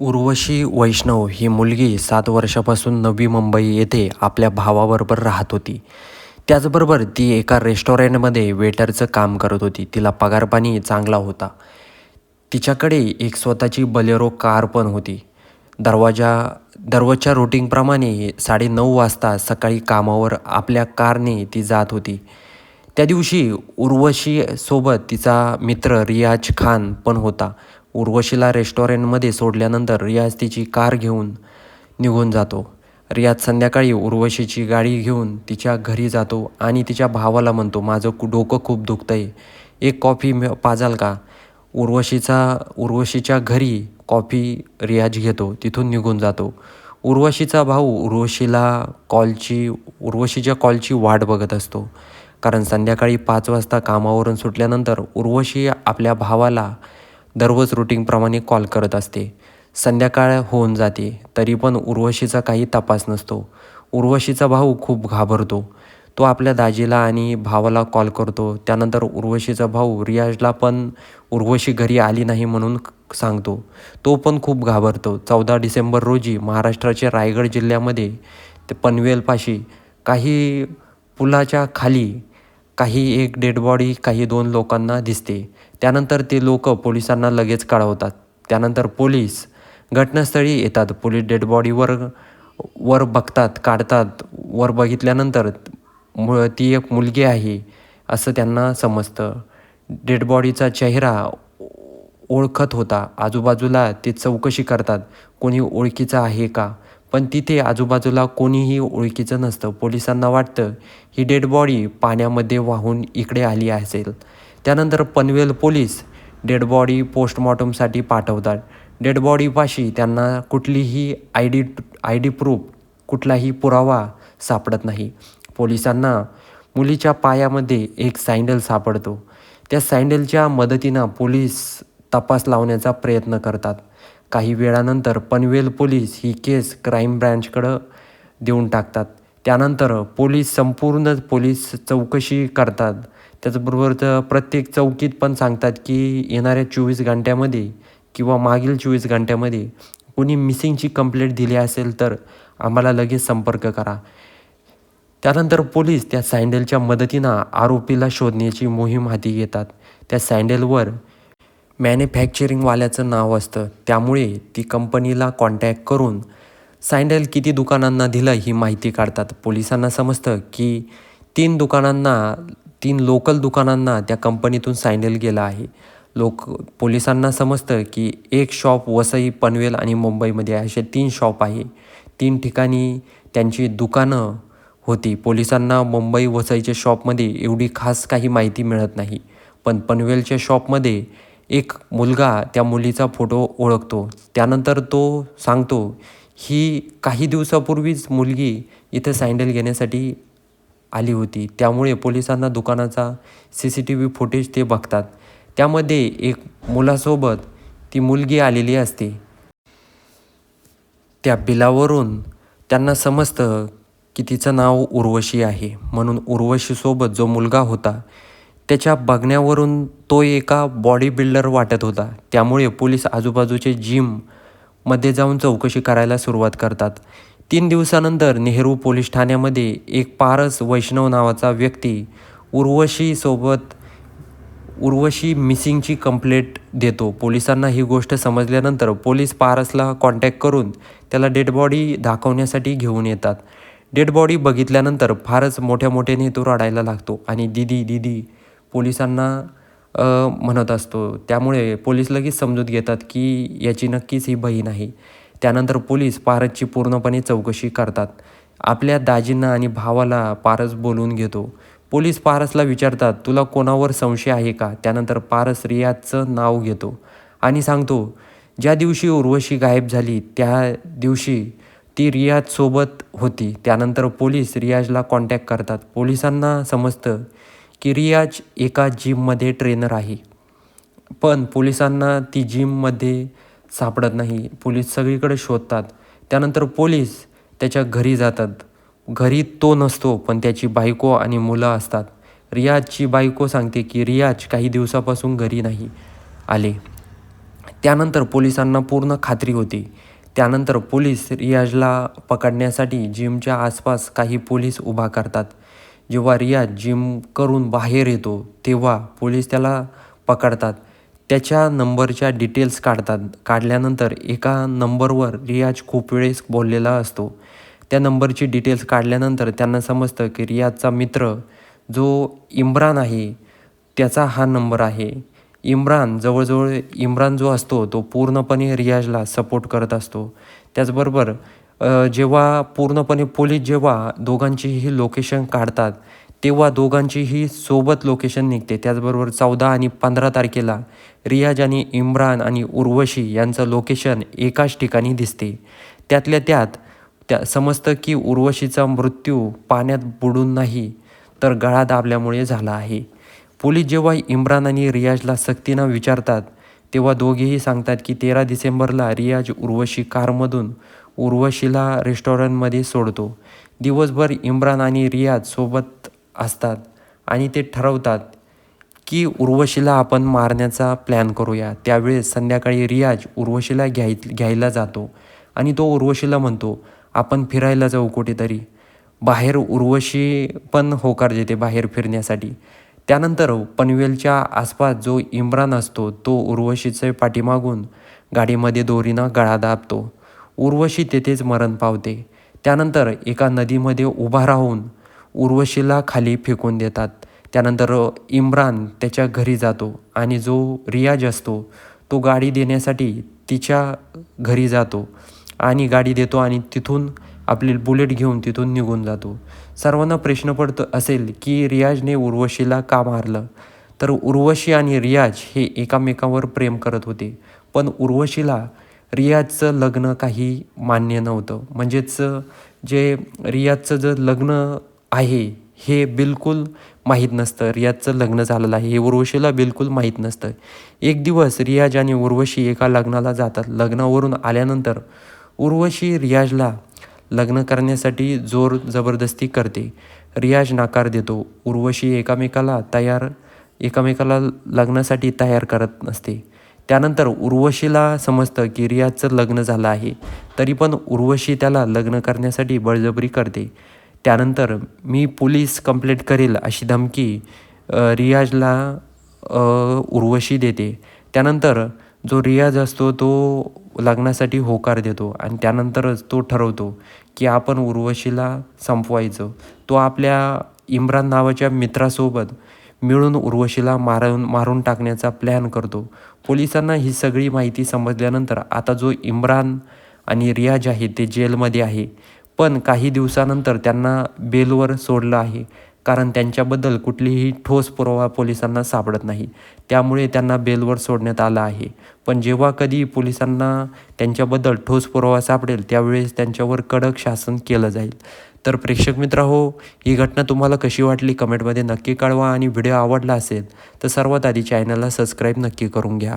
उर्वशी वैष्णव ही मुलगी सात वर्षापासून नवी मुंबई येथे आपल्या भावाबरोबर राहत होती. त्याचबरोबर ती एका रेस्टॉरंटमध्ये वेटरचं काम करत होती. तिला पगारपाणी चांगला होता. तिच्याकडे एक स्वतःची बलेरो कार पण होती. दरवाजा दररोजच्या रुटीनप्रमाणे साडेनऊ वाजता सकाळी कामावर आपल्या कारने ती जात होती. त्या दिवशी उर्वशीसोबत तिचा मित्र रियाज खान पण होता. उर्वशीला रेस्टॉरंटमध्ये सोडल्यानंतर रियाज तिची कार घेऊन निघून जातो. रियाज संध्याकाळी उर्वशीची गाडी घेऊन तिच्या घरी जातो आणि तिच्या भावाला म्हणतो माझं डोकं खूप दुखतं आहे एक कॉफी पाजाल का? उर्वशीचा उर्वशीच्या घरी कॉफी रियाज घेतो तिथून निघून जातो. उर्वशीचा भाऊ उर्वशीला कॉलची उर्वशीच्या कॉलची वाट बघत असतो. कारण संध्याकाळी पाच वाजता कामावरून सुटल्यानंतर उर्वशी आपल्या भावाला दररोज रुटीनप्रमाणे कॉल करत असते. संध्याकाळ होऊन जाते तरी पण उर्वशीचा काही तपास नसतो. उर्वशीचा भाऊ खूप घाबरतो. तो आपल्या दाजीला आणि भावाला कॉल करतो. त्यानंतर उर्वशीचा भाऊ रियाजला पण उर्वशी घरी आली नाही म्हणून सांगतो. तो पण खूप घाबरतो. चौदा डिसेंबर रोजी महाराष्ट्राच्या रायगड जिल्ह्यामध्ये ते पनवेलपाशी काही पुलाच्या खाली काही एक डेड बॉडी काही दोन लोकांना दिसते. त्यानंतर ते लोक पोलिसांना लगेच कळवतात. त्यानंतर पोलीस घटनास्थळी येतात. पोलीस डेड बॉडीवर वर बघतात काढतात. वर बघितल्यानंतर मु ती एक मुलगी आहे असं त्यांना समजतं. डेड बॉडीचा चेहरा ओळखत होता. आजूबाजूला ते चौकशी करतात. कोणी ओळखीचं आहे का? पण तिथे आजूबाजूला कोणीही ओळखीचं नसतं. पोलिसांना वाटतं ही डेड बॉडी पाण्यामध्ये वाहून इकडे आली असेल. त्यानंतर पनवेल पोलीस डेड बॉडी पोस्टमॉर्टमसाठी पाठवतात. डेड बॉडीपाशी त्यांना कुठलीही I D I D proof कुठलाही पुरावा सापडत नाही. पोलिसांना मुलीच्या पायामध्ये एक सँडल सापडतो. त्या सँडलच्या मदतीनं पोलीस तपास लावण्याचा प्रयत्न करतात. काही वेळानंतर पनवेल पोलीस ही केस क्राईम ब्रँचकडं देऊन टाकतात. त्यानंतर पोलीस संपूर्ण पोलीस चौकशी करतात. त्याचबरोबर तर प्रत्येक चौकीत पण सांगतात की येणाऱ्या चोवीस घंट्यामध्ये किंवा मागील चोवीस घंट्यामध्ये कोणी मिसिंगची कंप्लेंट दिली असेल तर आम्हाला लगेच संपर्क करा. त्यानंतर पोलीस त्या सँडलच्या मदतीनं आरोपीला शोधण्याची मोहीम हाती घेतात. त्या सँडलवर मॅन्युफॅक्चरिंगवाल्याचं नाव असतं. त्यामुळे ती कंपनीला कॉन्टॅक्ट करून सँडल किती दुकानांना दिलं ही माहिती काढतात. पोलिसांना समजतं की तीन दुकानांना तीन लोकल दुकानांना त्या कंपनीतून सायनल गेलं आहे. लोक पोलिसांना समजतं की एक शॉप वसई पनवेल आणि मुंबईमध्ये असे तीन शॉप आहे. तीन ठिकाणी त्यांची दुकानं होती. पोलिसांना मुंबई वसईच्या शॉपमध्ये एवढी खास काही माहिती मिळत नाही. पण पनवेलच्या शॉपमध्ये एक मुलगा त्या मुलीचा फोटो ओळखतो. त्यानंतर तो सांगतो ही काही दिवसापूर्वीच मुलगी इथं सँडल घेण्यासाठी आली होती. त्यामुळे पोलिसांना दुकानाचा C C T V footage ते बघतात. त्यामध्ये एक मुलासोबत ती मुलगी आलेली असते. त्या बिलावरून त्यांना समजतं की तिचं नाव उर्वशी आहे. म्हणून उर्वशीसोबत जो मुलगा होता त्याच्या बघण्यावरून तो एका बॉडी बिल्डर वाटत होता. त्यामुळे पोलीस आजूबाजूचे जिममध्ये जाऊन चौकशी करायला सुरुवात करतात. तीन दिवसानंतर नेहरू पोलीस ठाण्यामध्ये एक पारस वैष्णव नावाचा व्यक्ती उर्वशीसोबत उर्वशी मिसिंगची कंप्लेंट देतो. पोलिसांना ही गोष्ट समजल्यानंतर पोलीस पारसला कॉन्टॅक्ट करून त्याला डेड बॉडी दाखवण्यासाठी घेऊन येतात. डेड बॉडी बघितल्यानंतर फारच मोठ्या मोठ्याने तो रडायला लागतो आणि दिदी दिदी पोलिसांना म्हणत असतो. त्यामुळे पोलीस लगेच समजूत घेतात की याची नक्कीच ही बहीण आहे. त्यानंतर पोलीस पारसची पूर्णपणे चौकशी करतात. आपल्या दाजींना आणि भावाला पारस बोलवून घेतो. पोलीस पारसला विचारतात तुला कोणावर संशय आहे का? त्यानंतर पारस रियाजचं नाव घेतो आणि सांगतो ज्या दिवशी उर्वशी गायब झाली त्या दिवशी ती रियाजसोबत होती. त्यानंतर पोलीस रियाजला कॉन्टॅक्ट करतात. पोलिसांना समजतं की रियाज एका जिममध्ये ट्रेनर आहे. पण पोलिसांना ती जिममध्ये सापडत नाही. पोलीस सगळीकडे शोधतात. त्यानंतर पोलीस त्याच्या घरी जातात. घरी तो नसतो पण त्याची बायको आणि मुलं असतात. रियाजची बायको सांगते की रियाज काही दिवसापासून घरी नाही आले. त्यानंतर पोलिसांना पूर्ण खात्री होती. त्यानंतर पोलीस रियाजला पकडण्यासाठी जिमच्या आसपास काही पोलीस उभा करतात. जेव्हा रियाज जिम करून बाहेर येतो तेव्हा पोलीस त्याला पकडतात. त्याच्या नंबरच्या डिटेल्स काढतात. काढल्यानंतर एका नंबरवर रियाज खूप वेळेस बोललेला असतो. त्या नंबरची डिटेल्स काढल्यानंतर त्यांना समजतं की रियाजचा मित्र जो इम्रान आहे त्याचा हा नंबर आहे. इम्रान जवळजवळ इम्रान जो असतो तो पूर्णपणे रियाजला सपोर्ट करत असतो. त्याचबरोबर जेव्हा पूर्णपणे पोलीस जेव्हा दोघांचीही लोकेशन काढतात तेव्हा दोघांचीही सोबत लोकेशन निघते. त्याचबरोबर चौदा आणि पंधरा तारखेला रियाज आणि इम्रान आणि उर्वशी यांचं लोकेशन एकाच ठिकाणी दिसते. त्यातल्या त्यात त्या समजतं की उर्वशीचा मृत्यू पाण्यात बुडून नाही तर गळा दाबल्यामुळे झाला आहे. पोलीस जेव्हा इम्रान आणि रियाजला सक्तीनं विचारतात तेव्हा दोघेही सांगतात की तेरा डिसेंबरला रियाज उर्वशी कारमधून उर्वशीला रेस्टॉरंटमध्ये सोडतो. दिवसभर इम्रान आणि रियाज सोबत असतात आणि ते ठरवतात की उर्वशीला आपण मारण्याचा प्लॅन करूया. त्यावेळेस संध्याकाळी रियाज उर्वशीला घ्याय घ्यायला जातो आणि तो उर्वशीला म्हणतो आपण फिरायला जाऊ कुठेतरी. बाहेर उर्वशी पण होकार देते बाहेर फिरण्यासाठी. त्यानंतर पनवेलच्या आसपास जो इम्रान असतो तो उर्वशीचे पाठीमागून गाडीमध्ये दोरीनं गळा दाबतो. उर्वशी तेथेच मरण पावते. त्यानंतर एका नदीमध्ये उभा राहून उर्वशीला खाली फेकून देतात. त्यानंतर इम्रान त्याच्या घरी जातो आणि जो रियाज असतो तो गाडी देण्यासाठी तिच्या घरी जातो आणि गाडी देतो आणि तिथून आपली बुलेट घेऊन तिथून निघून जातो. सर्वांना प्रश्न पडतो असेल की रियाजने उर्वशीला का मारलं? तर उर्वशी आणि रियाज हे एकामेकावर प्रेम करत होते. पण उर्वशीला रियाजचं लग्न काही मान्य नव्हतं. म्हणजेच जे रियाजचं जर लग्न आहे हे बिलकुल माहीत नसतं. रियाजचं लग्न झालेलं आहे हे उर्वशीला बिलकुल माहीत नसतं. एक दिवस रियाज आणि उर्वशी एका लग्नाला जातात. लग्नावरून आल्यानंतर उर्वशी रियाजला लग्न करण्यासाठी जोर जबरदस्ती करते. रियाज नकार देतो. उर्वशी एकामेकाला तयार एकामेकाला लग्नासाठी तयार करत नसते. त्यानंतर उर्वशीला समजतं की रियाजचं लग्न झालं आहे. तरी पण उर्वशी त्याला लग्न करण्यासाठी बळजबरी करते. त्यानंतर मी पोलीस कंप्लेंट करेल अशी धमकी रियाजला उर्वशी देते. त्यानंतर जो रियाज असतो तो लग्नासाठी होकार देतो आणि त्यानंतरच तो ठरवतो की आपण उर्वशीला संपवायचं. तो आपल्या इम्रान नावाच्या मित्रासोबत मिळून उर्वशीला मारून मारून टाकण्याचा प्लॅन करतो. पोलिसांना ही सगळी माहिती समजल्यानंतर आता जो इम्रान आणि रियाज आहे ते जेलमध्ये आहे. पण काही दिवसानंतर त्यांना बेलवर सोडलं आहे. कारण त्यांच्याबद्दल कुठलीही ठोस पुरावा पोलिसांना सापडत नाही. त्यामुळे त्यांना बेलवर सोडण्यात आलं आहे. पण जेव्हा कधी पोलिसांना त्यांच्याबद्दल ठोस पुरावा सापडेल त्यावेळेस त्यांच्यावर कडक शासन केलं जाईल. तर प्रेक्षक मित्र हो ही घटना तुम्हाला कशी वाटली कमेंटमध्ये नक्की कळवा आणि व्हिडिओ आवडला असेल तर सर्वात आधी चॅनलला सबस्क्राईब नक्की करून घ्या.